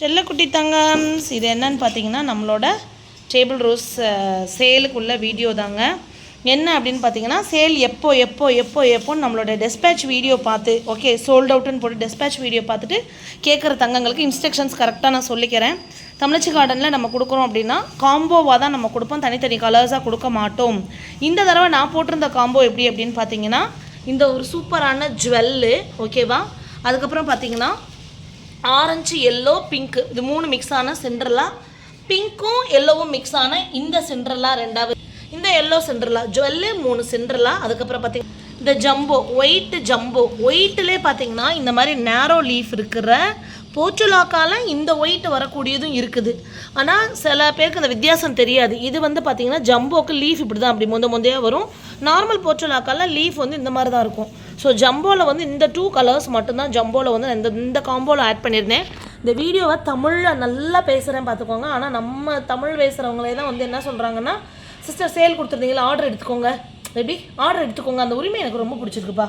செல்லக்குட்டி தங்கம்ஸ் இது என்னன்னு பார்த்தீங்கன்னா நம்மளோட டேபிள் ரோஸ் சேலுக்குள்ள வீடியோ தாங்க. என்ன அப்படின்னு பார்த்தீங்கன்னா சேல் எப்போ எப்போ எப்போ எப்போன்னு நம்மளோட டெஸ்பேச் வீடியோ பார்த்து ஓகே சோல்ட் அவுட்டுன்னு போட்டு டெஸ்பேச் வீடியோ பார்த்துட்டு கேட்குற தங்கங்களுக்கு இன்ஸ்ட்ரக்ஷன்ஸ் கரெக்டாக நான் சொல்லிக்கிறேன். தமிழச்சி கார்டனில் நம்ம கொடுக்குறோம் அப்படின்னா காம்போவாக தான் நம்ம கொடுப்போம். தனித்தனி கலர்ஸாக கொடுக்க மாட்டோம். இந்த தடவை நான் போட்டிருந்த காம்போ எப்படி அப்படின்னு பார்த்தீங்கன்னா இந்த ஒரு சூப்பரான ஜுவல்லு ஓகேவா அதுக்கப்புறம் பார்த்தீங்கன்னா ஆரஞ்சு எல்லோ பிங்க்கு இது மூணு மிக்ஸ் ஆன சென்ட்ரலா பிங்க்கும் எல்லோவும் மிக்ஸ் ஆன இந்த சென்ட்ரலா ரெண்டாவது. இந்த எல்லோ சென்ட்ரலா ஜுவல்லு மூணு சென்ட்ரலா அதுக்கப்புறம் பார்த்தீங்கன்னா இந்த ஜம்போ ஒயிட் ஜம்போ ஒயிட்டிலே பார்த்தீங்கன்னா இந்த மாதிரி நேரோ லீஃப் இருக்கிற போச்சுலாக்கால இந்த ஒயிட் வரக்கூடியதும் இருக்குது. ஆனால் சில பேருக்கு அந்த வித்தியாசம் தெரியாது. இது வந்து பார்த்தீங்கன்னா ஜம்போக்கு லீஃப் இப்படி தான் அப்படி முந்த முந்தையாக வரும். நார்மல் போச்சுலாக்கால லீஃப் வந்து இந்த மாதிரி தான் இருக்கும். ஸோ ஜம்போவில் வந்து இந்த டூ கலர்ஸ் மட்டும்தான் ஜம்போவில் வந்து நான் இந்த இந்த காம்போவில் ஆட் பண்ணியிருந்தேன். இந்த வீடியோவை தமிழில் நல்லா பேசுகிறேன் பார்த்துக்கோங்க. ஆனால் நம்ம தமிழ் பேசுகிறவங்களே தான் வந்து என்ன சொல்கிறாங்கன்னா சிஸ்டர் சேல் கொடுத்துருந்தீங்களா ஆர்டர் எடுத்துக்கோங்க. எப்படி ஆர்டர் எடுத்துக்கோங்க. அந்த உரிமை எனக்கு ரொம்ப பிடிச்சிருக்குப்பா.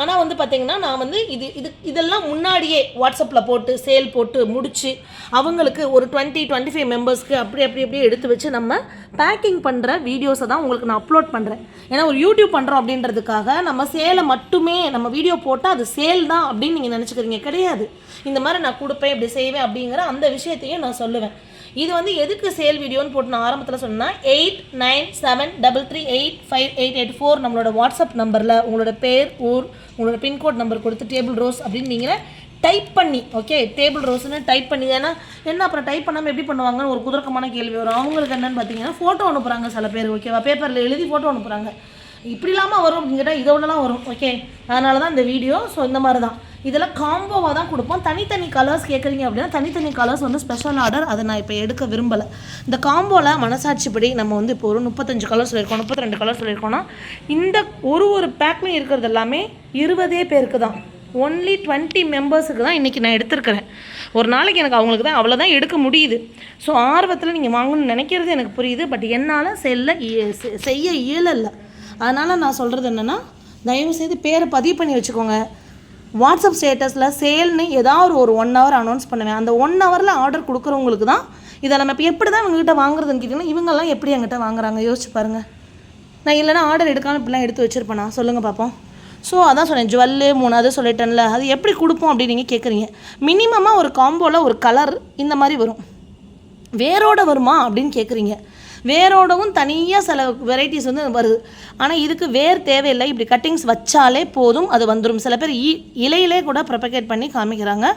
ஆனால் வந்து பார்த்தீங்கன்னா நான் வந்து இது இது இதெல்லாம் முன்னாடியே வாட்ஸ்அப்பில் போட்டு சேல் போட்டு முடித்து அவங்களுக்கு ஒரு டுவெண்ட்டி டுவெண்ட்டி ஃபைவ் மெம்பர்ஸ்க்கு அப்படி அப்படி அப்படியே எடுத்து வச்சு நம்ம பேக்கிங் பண்ணுற வீடியோஸை தான் உங்களுக்கு நான் அப்லோட் பண்ணுறேன் ஏன்னா ஒரு யூடியூப் பண்ணுறோம் அப்படின்றதுக்காக நம்ம சேலை மட்டுமே நம்ம வீடியோ போட்டால் அது சேல் தான் அப்படின்னு நீங்கள் நினச்சிக்கிறீங்க. கிடையாது. இந்த மாதிரி நான் கொடுப்பேன் இப்படி செய்வேன் அப்படிங்கிற அந்த விஷயத்தையும் நான் சொல்லுவேன். இது வந்து எதுக்கு சேல் வீடியோன்னு போட்டு நான் ஆரம்பத்தில் சொன்னால் eight nine seven double three eight five eight eight four நம்மளோட வாட்ஸ்அப் நம்பரில் உங்களோட பேர் ஊர் உங்களோட பின்கோட் நம்பர் கொடுத்து டேபிள் ரோஸ் அப்படின்னு நீங்கள் டைப் பண்ணி ஓகே டேபிள் ரோஸ்னு டைப் பண்ணி ஏன்னா என்ன அப்புறம் டைப் பண்ணாமல் எப்படி பண்ணுவாங்கன்னு ஒரு குதர்க்கமான கேள்வி வரும். அவங்களுக்கு என்னென்னு பார்த்தீங்கன்னா ஃபோட்டோ அனுப்புகிறாங்க சில பேர் ஓகேவா பேப்பரில் எழுதி ஃபோட்டோ அனுப்புகிறாங்க இப்படி இல்லாமல் வரும் அப்படிங்கிற இதோடலாம் வரும் ஓகே அதனால தான் இந்த வீடியோ ஸோ இந்த மாதிரி தான் இதெல்லாம் காம்போவாக தான் கொடுப்போம். தனித்தனி கலர்ஸ் கேட்குறீங்க அப்படின்னா தனித்தனி கலர்ஸ் வந்து ஸ்பெஷல் ஆர்டர் அதை நான் இப்போ எடுக்க விரும்பலை. இந்த காம்போவில் மனசாட்சிப்படி நம்ம வந்து இப்போ ஒரு முப்பத்தஞ்சு கலர் சொல்லியிருக்கோம் முப்பத்தி ரெண்டு கலர் சொல்லியிருக்கோம்னா இந்த ஒரு ஒரு பேக்லையும் இருக்கிறது எல்லாமே இருபதே பேருக்கு தான். ஒன்லி டுவெண்ட்டி மெம்பர்ஸுக்கு தான் இன்றைக்கி நான் எடுத்திருக்கிறேன். ஒரு நாளைக்கு எனக்கு அவங்களுக்கு தான் அவ்வளோதான் எடுக்க முடியுது. ஸோ ஆர்வத்தில் நீங்கள் வாங்கணும்னு நினைக்கிறது எனக்கு புரியுது. பட் என்னால் செல்ல செ- செய்ய இயலலை. அதனால் நான் சொல்கிறது என்னென்னா தயவுசெய்து பேரை பதிவு பண்ணி வச்சுக்கோங்க. வாட்ஸ்அப் ஸ்டேட்டஸில் சேல்னு ஏதாவது ஒரு ஒன் ஹவர் அனௌன்ஸ் பண்ணுவேன். அந்த ஒன் ஹவரில் ஆர்டர் கொடுக்குறவங்களுக்கு தான் இதை நம்ம இப்போ எப்படி தான் இவங்ககிட்ட வாங்குறதுன்னு கேட்டிங்கன்னா இவங்கெல்லாம் எப்படி என்கிட்ட வாங்குறாங்க? யோசிச்சு பாருங்கள் நான் இல்லைனா ஆர்டர் எடுக்காமல் இப்படிலாம் எடுத்து வச்சுருப்பேனா? சொல்லுங்கள் பார்ப்போம் ஸோ அதான் சொன்னேன் ஜுவல்லு மூணாவது சொல்லிட்டேன்ல. அது எப்படி கொடுப்போம் அப்படின்னு நீங்கள் கேட்குறீங்க மினிமமாக ஒரு காம்போவில் ஒரு கலர் இந்த மாதிரி வரும். வேரோட வருமா அப்படின்னு கேட்குறீங்க வேரோடவும் தனியாக சில வெரைட்டிஸ் வந்து வருது. ஆனால் இதுக்கு வேர் தேவையில்லை. இப்படி கட்டிங்ஸ் வச்சாலே போதும் அது வந்துடும் சில பேர் இ இலையிலே கூட ப்ரொபகேட் பண்ணி காமிக்கிறாங்க.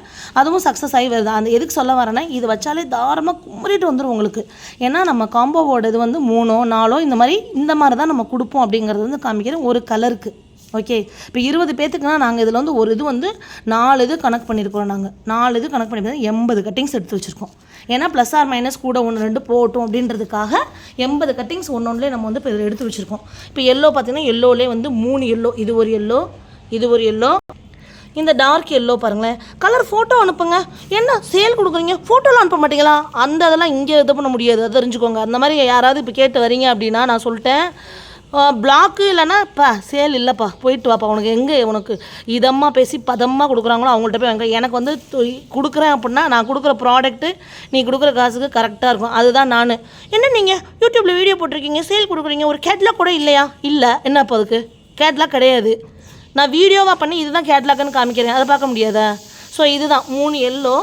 அதுவும் சக்ஸஸ் ஆகி வருது. அந்த எதுக்கு சொல்ல வரேன்னா இது வச்சாலே தாராளமாக குமரிட்டு வந்துடும் உங்களுக்கு. ஏன்னா நம்ம காம்போவோட இது வந்து மூணோ நாலோ இந்த மாதிரி இந்த மாதிரி தான் நம்ம கொடுப்போம் அப்படிங்கிறது வந்து காமிக்கிறேன் ஒரு கலருக்கு ஓகே இப்போ இருபது பேத்துக்குனா நாங்கள் இதில் வந்து ஒரு இது வந்து நாலு இது கணக்கு பண்ணியிருக்கோம் நாங்கள் நாலு இது கணக்கு பண்ணி எண்பது கட்டிங்ஸ் எடுத்து வச்சுருக்கோம். ஏன்னா ப்ளஸ் ஆர் மைனஸ் கூட ஒன்று ரெண்டு போட்டும் அப்படின்றதுக்காக எண்பது கட்டிங்ஸ் ஒன்று ஒன்றுலேயே நம்ம வந்து இப்போ இதில் எடுத்து வச்சுருக்கோம். இப்போ எல்லோ பார்த்தீங்கன்னா எல்லோலே வந்து மூணு எல்லோ இது ஒரு எல்லோ இது ஒரு எல்லோ இந்த டார்க் எல்லோ பாருங்களேன். கலர் ஃபோட்டோ அனுப்புங்க. என்ன? சேல் கொடுக்குறீங்க. ஃபோட்டோலாம் அனுப்ப மாட்டீங்களா? அந்த இதெல்லாம் இங்கே இது பண்ண முடியாது. அதை தெரிஞ்சுக்கோங்க. அந்த மாதிரி யாராவது இப்போ கேட்டு வரீங்க அப்படின்னா நான் சொல்லிட்டேன். பிளாக்கு இல்லைன்னா இப்போ சேல் இல்லைப்பா போயிட்டு வாப்பா உனக்கு எங்கே உனக்கு இதமாக பேசி பதமாக கொடுக்குறாங்களோ அவங்கள்ட்ட போய் வாங்க எனக்கு வந்து கொடுக்குறேன் அப்படின்னா நான் கொடுக்குற ப்ராடக்ட்டு நீ கொடுக்குற காசுக்கு கரெக்டாக இருக்கும். அதுதான் நான். என்ன நீங்கள் யூடியூப்பில் வீடியோ போட்டிருக்கீங்க சேல் கொடுக்குறீங்க ஒரு கேட்லாக் கூட இல்லையா? இல்லை. என்ன அப்போ அதுக்கு? கேட்லாக் கிடையாது. நான் வீடியோவாக பண்ணி இதுதான் கேட்லாக்னு காமிக்கிறேன். அதை பார்க்க முடியாதா? ஸோ இதுதான் மூணு எல்லோ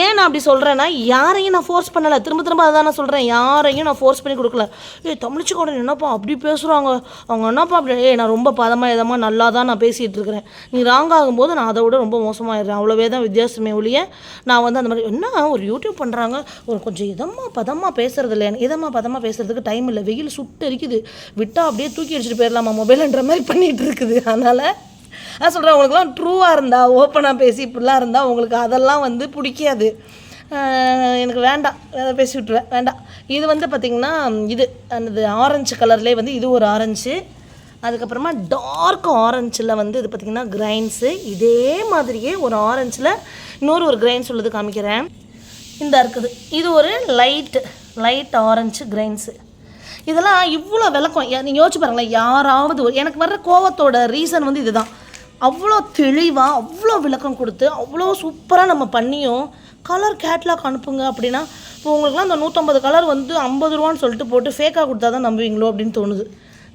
ஏன் நான் அப்படி சொல்கிறேன்னா யாரையும் நான் ஃபோர்ஸ் பண்ணலை. திரும்ப திரும்ப அதை நான் சொல்கிறேன் யாரையும் நான் ஃபோர்ஸ் பண்ணி கொடுக்கல. ஏய் தமிழ்ச்சி கூட என்னப்பா அப்படி பேசுகிறாங்க அவங்க என்னப்பா அப்படி ஏ நான் ரொம்ப பதமாக இதமாக நல்லா தான் நான் பேசிகிட்டு இருக்கிறேன். நீ ராங் ஆகும்போது நான் அதை விட ரொம்ப மோசமாகிடுறேன் அவ்வளோவே தான் வித்தியாசமே ஒழிய நான் வந்து அந்த மாதிரி என்ன ஒரு யூடியூப் பண்ணுறாங்க ஒரு கொஞ்சம் இதமாக பதமாக பேசுறது இல்லை இதமாக பதமாக பேசுகிறதுக்கு டைம் இல்லை. வெயில் சுட்டு இருக்குது விட்டால் அப்படியே தூக்கி அடிச்சுட்டு போயிடலாமா? மொபைல்ன்ற மாதிரி பண்ணிகிட்டு இருக்குது. அதனால் நான் சொல்கிறேன் உங்களுக்குலாம் ட்ரூவாக இருந்தால் ஓப்பனாக பேசி இப்படிலாம் இருந்தால் உங்களுக்கு அதெல்லாம் வந்து பிடிக்காது. எனக்கு வேண்டாம். அதை பேசி விட்ருவேன் வேண்டாம். இது வந்து பார்த்திங்கன்னா இது அந்த ஆரஞ்சு கலர்லேயே வந்து இது ஒரு ஆரஞ்சு அதுக்கப்புறமா டார்க் ஆரஞ்சில் வந்து இது பார்த்திங்கன்னா கிரைன்ஸு இதே மாதிரியே ஒரு ஆரஞ்சில் இன்னொரு ஒரு கிரைன்ஸ் உள்ளது காமிக்கிறேன். இந்த இருக்குது. இது ஒரு லைட் லைட் ஆரஞ்சு கிரைன்ஸு இதெல்லாம் இவ்வளோ விளக்கம். நீங்கள் யோசிச்சு பாருங்களேன் யாராவது ஒரு- எனக்கு வர்ற கோவத்தோட ரீசன் வந்து இதுதான். அவ்வளோ தெளிவாக அவ்வளோ விளக்கம் கொடுத்து அவ்வளோ சூப்பராக நம்ம பண்ணியும் கலர் கேட்லாக் அனுப்புங்க அப்படின்னா இப்போ உங்களுக்குலாம் அந்த நூற்றம்பது கலர் வந்து ஐம்பது ரூபான்னு சொல்லிட்டு போட்டு ஃபேக்காக கொடுத்தா தான் நம்புவீங்களோ அப்படின்னு தோணுது.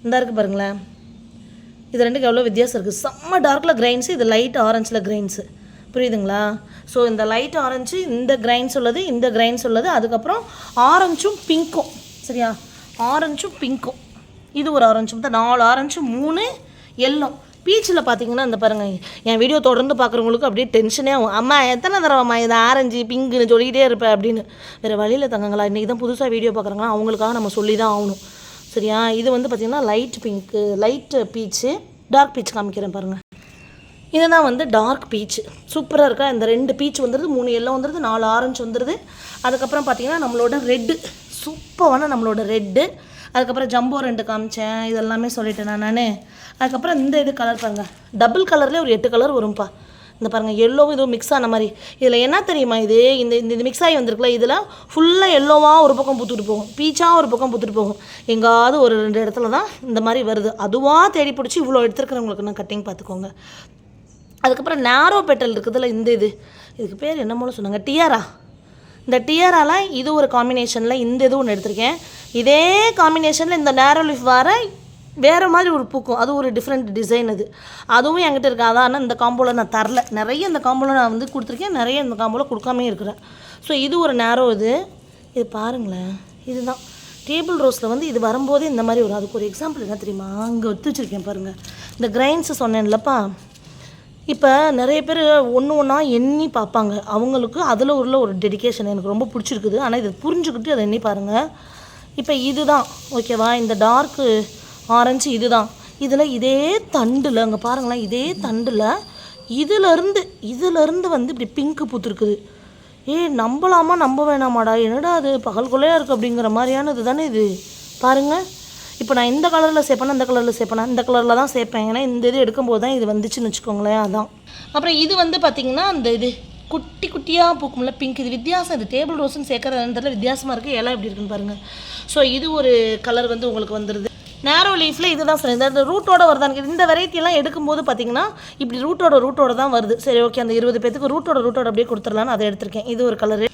இந்த இருக்குது பாருங்களேன். இது ரெண்டுக்கு எவ்வளோ வித்தியாசம் இருக்குது செம்ம டார்க்கில் கிரைன்ஸு இது லைட் ஆரஞ்சில் கிரைன்ஸு புரியுதுங்களா? ஸோ இந்த லைட் ஆரஞ்சு இந்த கிரைன்ஸ் உள்ளது இந்த கிரைன்ஸ் உள்ளது அதுக்கப்புறம் ஆரஞ்சும் பிங்க்கும் சரியா? ஆரஞ்சும் பிங்க்கும் இது ஒரு ஆரஞ்சு மொத்தம் நாலு ஆரஞ்சு மூணு எல்லோ பீச்சில் பார்த்தீங்கன்னா இந்த பாருங்க என் வீடியோ தொடர்ந்து பார்க்குறவங்களுக்கு அப்படியே டென்ஷனே ஆகும். அம்மா எத்தனை தடவைம்மா இது ஆரஞ்சு பிங்குன்னு சொல்லிக்கிட்டே இருப்பேன் அப்படின்னு. வேறு வழியில் தங்கங்களா இன்றைக்கி தான் புதுசாக வீடியோ பார்க்குறாங்களா அவங்களுக்காக நம்ம சொல்லி தான் ஆகணும். சரியா? இது வந்து பார்த்திங்கன்னா light pink light peach dark peach காமிக்கிறேன் பாருங்கள் இதுதான் வந்து டார்க் பீச் சூப்பராக இருக்கா? இந்த ரெண்டு பீச் வந்துடுது மூணு எல்லோ வந்துடுது நாலு ஆரஞ்சு வந்துடுது அதுக்கப்புறம் பார்த்திங்கன்னா நம்மளோட ரெட்டு சூப்பரான நம்மளோட ரெட்டு அதுக்கப்புறம் ஜம்போ ரெண்டு காமிச்சேன் இதெல்லாமே சொல்லிட்டேன் நான் நான். அதுக்கப்புறம் இந்த இது கலர் பாருங்கள் டபுள் கலர்லேயே ஒரு எட்டு கலர் வரும்ப்பா இந்த பாருங்கள் எல்லோவும் இதுவும் மிக்ஸ் ஆன மாதிரி. இதில் என்ன தெரியுமா இது? இந்த இந்த இது மிக்ஸ் ஆகி வந்திருக்குல்ல இதில் ஃபுல்லாக எல்லோவாக ஒரு பக்கம் பூத்துட்டு போகும். பீச்சாக ஒரு பக்கம் பூத்துட்டு போகும். எங்காவது ஒரு ரெண்டு இடத்துல தான் இந்த மாதிரி வருது. அதுவாக தேடி பிடிச்சி இவ்வளோ எடுத்துருக்கிறவங்களுக்கு நான் கட்டிங் பார்த்துக்கோங்க அதுக்கப்புறம் நேரோ பெட்டல் இருக்குதுல்ல இந்த இது. இதுக்கு பேர் என்னமோ சொன்னாங்க? டியாரா இந்த டியராலாம் இது ஒரு காம்பினேஷனில் இந்த இது ஒன்று எடுத்திருக்கேன். இதே காம்பினேஷனில் இந்த நேரோ லீஃப் வர வேறு மாதிரி ஒரு பூக்கும். அது ஒரு டிஃப்ரெண்ட் டிசைன் அது. அதுவும் என்கிட்ட இருக்கு அதான் ஆனால் இந்த காம்போவில் நான் தரல. நிறைய இந்த காம்போவில் நான் வந்து கொடுத்துருக்கேன். நிறைய இந்த காம்போவில் கொடுக்காமே இருக்கிறேன். ஸோ இது ஒரு நேரோ இது. இது பாருங்களேன். இதுதான். டேபிள் ரோஸில் வந்து இது வரும்போதே இந்த மாதிரி வரும். அதுக்கு ஒரு எக்ஸாம்பிள் என்ன தெரியுமா? அங்கே ஒத்து வச்சுருக்கேன் பாருங்கள் இந்த கிரைன்ஸு சொன்னேன்லப்பா. இப்போ நிறைய பேர் ஒன்று ஒன்றா எண்ணி பார்ப்பாங்க. அவங்களுக்கு அதில் உள்ள ஒரு டெடிகேஷன் எனக்கு ரொம்ப பிடிச்சிருக்குது. ஆனால் இதை புரிஞ்சுக்கிட்டு அதை எண்ணி பாருங்கள் இப்போ இதுதான். ஓகேவா இந்த டார்க்கு ஆரஞ்சு இதுதான். இதில் இதே தண்டில் அங்கே பாருங்களேன் இதே தண்டில் இதிலருந்து இதிலருந்து வந்து இப்படி பிங்க்கு பூத்துருக்குது. ஏய் நம்பலாமா? நம்ப வேணாமாடா. என்னடா அது? பகல் கொள்ளையாக இருக்குது அப்படிங்கிற மாதிரியானது தானே இது? பாருங்கள் இப்போ நான் இந்த கலரில் சேர்ப்பேனா இந்த கலரில் சேர்ப்பேனா இந்த கலரில் தான் சேர்ப்பேன் ஏன்னா இந்த இது எடுக்கும்போது தான் இது வந்துச்சுன்னு வச்சுக்கோங்களேன் அதான். அப்புறம் இது வந்து பார்த்திங்கன்னா அந்த இது குட்டி குட்டியாக பூக்கும்ல பிங்க் இது வித்தியாசம். இது டேபிள் ரோஸ்ன்னு சேர்க்குறதுன்றதுல வித்தியாசமாக இருக்குது இலை எப்படி இருக்குன்னு பாருங்கள் ஸோ இது ஒரு கலர் வந்து உங்களுக்கு வந்துடுது நேரோ லீஃபில் இதுதான் சார் இந்த ரூட்டோட வருதான்னு இந்த வெரைட்டிலாம் எடுக்கும்போது பார்த்தீங்கன்னா இப்படி ரூட்டோட ரூட்டோட தான் வருது. சரி ஓகே அந்த இருபது பேத்துக்கு ரூட்டோட ரூட்டோட அப்படியே கொடுத்துடலான்னு அதை எடுத்திருக்கேன். இது ஒரு colour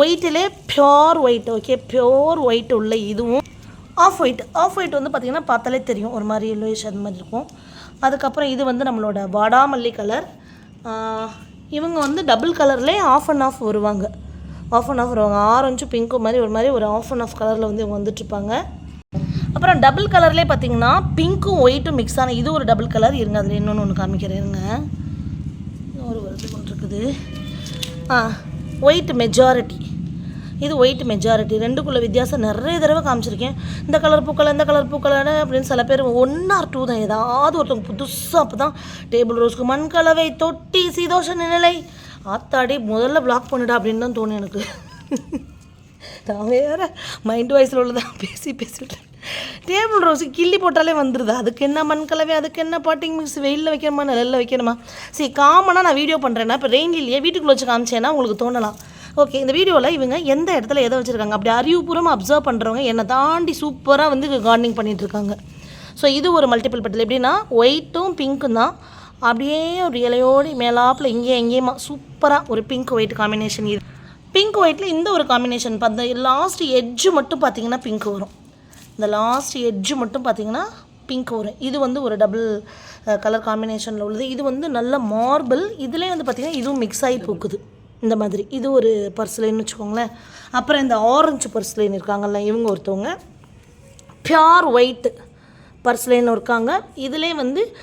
ஒயிட்டிலே pure white okay pure white உள்ள இதுவும் ஆஃப் ஒயிட் ஆஃப் ஒயிட் வந்து பார்த்திங்கன்னா பார்த்தாலே தெரியும். ஒரு மாதிரி எல்லோயிஷ் அது மாதிரி இருக்கும். அதுக்கப்புறம் இது வந்து நம்மளோட வாடாமல்லி கலர் இவங்க வந்து டபுள் கலர்லேயே ஆஃப் அண்ட் ஆஃப் வருவாங்க. ஆஃப் அண்ட் ஆஃப் வருவாங்க. ஆரஞ்சும் பிங்க்கும் மாதிரி ஒரு மாதிரி ஒரு ஆஃப் அண்ட் ஆஃப் கலரில் வந்து இவங்க வந்துட்டுருப்பாங்க. அப்புறம் டபுள் கலர்லேயே பார்த்தீங்கன்னா பிங்க்கும் ஒயிட்டும் மிக்ஸ் ஆன இது ஒரு டபுள் கலர் இருங்க அதில் இன்னொன்று ஒன்று காமிக்கிறேன். இருங்க. ஒரு வருது ஒன்று இருக்குது. ஆ ஒயிட் மெஜாரிட்டி இது ஒயிட் மெஜாரிட்டி ரெண்டுக்குள்ள வித்தியாசம் நிறைய தடவை காமிச்சிருக்கேன். இந்த கலர் பூக்களை இந்த கலர் பூக்களைன்னு அப்படின்னு சில பேர் ஒன் ஆர் டூ தான். ஏதாவது ஒருத்தவங்க புதுசாக அப்போ தான் டேபிள் ரோஸ்க்கு மண் கலவை தொட்டி சீதோஷ நிலை ஆத்தாடி முதல்ல பிளாக் பண்ணுடா அப்படின்னு தான் தோணும் எனக்கு. நான் வேற மைண்ட் வாய்ஸில் உள்ளதான் பேசி பேசிட்டேன். டேபிள் ரோஸு கிள்ளி போட்டாலே வந்துடுது அதுக்கு என்ன மண் கலவை அதுக்கு என்ன பாட்டிங் மிக்ஸ் வெயிலில் வைக்கணுமா நெல்லில் வைக்கணுமா? சரி காமனாக நான் வீடியோ பண்ணுறேன்னா இப்போ ரெயின் இல்லையே வீட்டுக்குள்ளே வச்சு காமிச்சேன்னா உங்களுக்கு தோணலாம். ஓகே இந்த வீடியோவில் இவங்க எந்த இடத்துல எதை வச்சுருக்காங்க? அப்படி அறிவுபூர்வமாக அப்சர்வ் பண்ணுறவங்க என்னை தாண்டி சூப்பராக வந்து கார்டனிங் பண்ணிகிட்டு இருக்காங்க ஸோ இது ஒரு மல்டிபிள் பெட்டல் எப்படின்னா ஒயிட்டும் பிங்க்கும் தான். அப்படியே ஒரு இலையோடு மேலாப்பில் இங்கேயும் எங்கேயுமா சூப்பராக ஒரு பிங்க் ஒயிட் காம்பினேஷன் இது. பிங்க் ஒயிட்டில் இந்த ஒரு காம்பினேஷன் அந்த லாஸ்ட் எட்ஜு மட்டும் பார்த்தீங்கன்னா பிங்க் வரும். இந்த லாஸ்ட் எட்ஜு மட்டும் பார்த்தீங்கன்னா பிங்க் வரும். இது வந்து ஒரு டபுள் கலர் காம்பினேஷனில் உள்ளது. இது வந்து நல்ல மார்பிள் இதுலேயே வந்து பார்த்திங்கன்னா இதுவும் மிக்ஸ் ஆகி பூக்குது. இந்த மாதிரி. இது ஒரு பர்ஸ்லைன்னு வச்சுக்கோங்களேன். அப்புறம் இந்த ஆரஞ்சு பர்ஸ்லைன் இருக்காங்கல்ல இவங்க ஒருத்தவங்க. பியார் ஒயிட்டு பர்ஸ்லைன் இருக்காங்க. இதிலே வந்து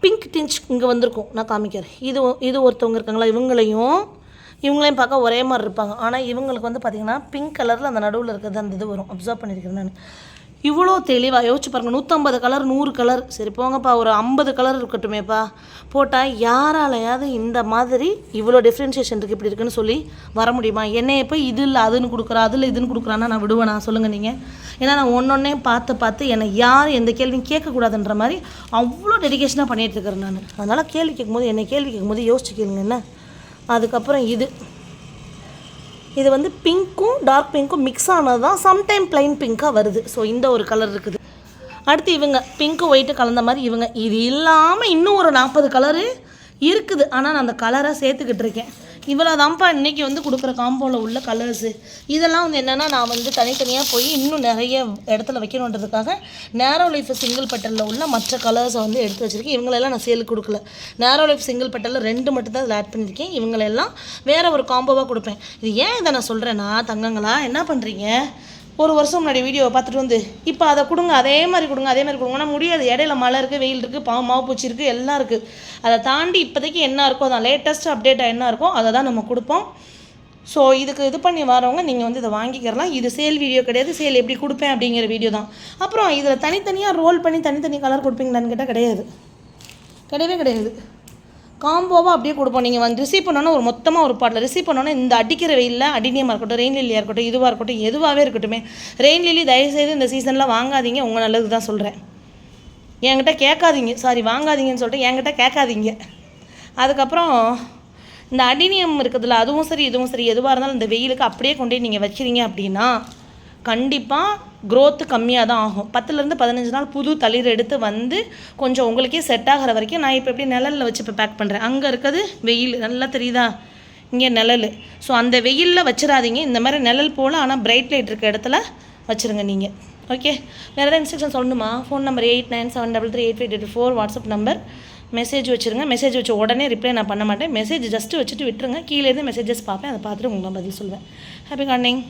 பிங்க் டிஞ்ச் இங்கே வந்திருக்கும். நான் காமிக்கிறேன். இது இது ஒருத்தவங்க இருக்காங்களா இவங்களையும் இவங்களையும் பார்க்க ஒரே மாதிரி இருப்பாங்க. ஆனால் இவங்களுக்கு வந்து பார்த்திங்கன்னா பிங்க் கலரில் அந்த நடுவில் இருக்கிறது அந்த இது வரும். அப்சர்வ் பண்ணியிருக்கிறேன் நான். இவ்வளோ தெளிவாக யோசிச்சு பாருங்கள் நூற்றம்பது கலர் நூறு கலர் சரி போங்கப்பா ஒரு ஐம்பது கலர் இருக்கட்டுமேப்பா. போட்டால் யாராலையாவது இந்த மாதிரி இவ்வளோ டிஃப்ரென்ஷியேஷன் இருக்குது இப்படி இருக்குன்னு சொல்லி வர முடியுமா? என்னையை போய் இது இல்லை அதுன்னு கொடுக்குறா அதில் இதுன்னு கொடுக்குறான்னா நான் விடுவேனா? சொல்லுங்கள் நீங்கள் ஏன்னா நான் ஒன்றொன்னே பார்த்து பார்த்து என்னை யார் எந்த கேள்வியும் கேட்கக்கூடாதுன்ற மாதிரி அவ்வளோ டெடிகேஷனாக பண்ணிகிட்டு இருக்கிறேன் நான். அதனால் கேள்வி கேட்கும்போது என்னை கேள்வி கேட்கும்போது யோசிச்சு கேளுங்க என்ன? அதுக்கப்புறம் இது. இது வந்து பிங்க்கும் டார்க் பிங்க்கும் மிக்ஸ் ஆனது தான் சம்டைம் பிளைன் பிங்க்காக வருது. ஸோ இந்த ஒரு கலர் இருக்குது. அடுத்து இவங்க பிங்க்கு ஒயிட்டு கலந்த மாதிரி இவங்க. இது இல்லாமல் இன்னும் ஒரு நாற்பது கலரு இருக்குது. ஆனால் நான் அந்த கலரை சேர்த்துக்கிட்டு இருக்கேன். இவ்வளோ தான்ப்பா இன்றைக்கி வந்து கொடுக்குற காம்போவில் உள்ள கலர்ஸு இதெல்லாம் வந்து என்னென்னா நான் வந்து தனித்தனியாக போய் இன்னும் நிறைய இடத்துல வைக்கணுன்றதுக்காக நேரோ லைஃப் சிங்கிள் பெட்டலில் உள்ள மற்ற கலர்ஸை வந்து எடுத்து வச்சுருக்கேன். இவங்களெல்லாம் நான் சேலுக்கு கொடுக்கல. நேரோ லைஃப் சிங்கிள் பெட்டலில் ரெண்டு மட்டும் தான் இதில் ஆட் பண்ணியிருக்கேன் இவங்களெல்லாம் வேறு ஒரு காம்போவாக கொடுப்பேன். இது ஏன் இதை நான் சொல்கிறேன்னா தங்கங்களா என்ன பண்ணுறீங்க ஒரு வருஷம் முன்னாடி வீடியோவை பார்த்துட்டு வந்து இப்போ அதை கொடுங்க அதே மாதிரி கொடுங்க அதே மாதிரி கொடுங்க. ஆனால் முடியாது. இடையில மழை இருக்குது வெயில் இருக்குது பா மாவு பூச்சி இருக்குது எல்லாம் இருக்குது அதை தாண்டி இப்போதைக்கு என்ன இருக்கோ அதான் லேட்டஸ்ட் அப்டேட்டாக என்ன இருக்கோ அதை தான் நம்ம கொடுப்போம். ஸோ இதுக்கு இது பண்ணி வரவங்க நீங்கள் வந்து இதை வாங்கிக்கிறலாம் இது சேல் வீடியோ கிடையாது. சேல் எப்படி கொடுப்பேன் அப்படிங்கிற வீடியோ தான். அப்புறம் இதில் தனித்தனியாக ரோல் பண்ணி தனித்தனி கலர் கொடுப்பீங்களான்னு கேட்டால் கிடையாது. கிடையவே கிடையாது. காம்போவாக அப்படியே கொடுப்போம். நீங்கள் வந்து ரிசீவ் பண்ணோன்னா ஒரு மொத்தமாக ஒரு பாட்டில். ரிசீவ் பண்ணோன்னா இந்த அடிக்கிற வெயிலில் அடினியமாக இருக்கட்டும் ரெயின் லில்லியாக இருக்கட்டும் இதுவாக இருக்கட்டும் எதுவாகவே இருக்கட்டும். ரெயின் லில்லி தயவுசெய்து இந்த சீசனில் வாங்காதீங்க. உங்கள் நல்லது தான் சொல்கிறேன் என்கிட்ட கேட்காதீங்க. சாரி வாங்காதீங்கன்னு சொல்லிட்டு என்கிட்ட கேட்காதீங்க. அதுக்கப்புறம் இந்த அடினியம் இருக்குதுல்ல அதுவும் சரி இதுவும் சரி எதுவாக இருந்தாலும் இந்த வெயிலுக்கு அப்படியே கொண்டு போய் நீங்கள் வச்சுறீங்க அப்படின்னா கண்டிப்பாக க்ரோத்து கம்மியாக தான் ஆகும். பத்துலேருந்து பதினஞ்சு நாள் புது தளிர் எடுத்து வந்து கொஞ்சம் உங்களுக்கே செட் ஆகிற வரைக்கும் நான் இப்போ எப்படி நிழலில் வச்சு இப்போ பேக் பண்ணுறேன் அங்கே இருக்கிறது வெயில். நல்லா தெரியுதா? இங்கே நிழல். ஸோ அந்த வெயிலில் வச்சிடாதீங்க. இந்த மாதிரி நிழல் போல் ஆனால் பிரைட் லைட் இருக்க இடத்துல வச்சுருங்க நீங்கள் ஓகே வேறு ஏதாவது இன்ஸ்ட்ரக்ஷன் சொல்லணுமா? Phone number eight nine seven double three eight five eight four WhatsApp number message வச்சுருங்க. மெசேஜ் வச்ச உடனே ரிப்ளை நான் பண்ண மாட்டேன். மெசேஜ் ஜஸ்ட்டு வச்சுட்டு விட்டுருங்க. கீழே இருந்து மெசேஜஸ் பார்ப்பேன். அதை பார்த்துட்டு உங்களுக்கு நான் பதில் சொல்லுவேன். Happy Corning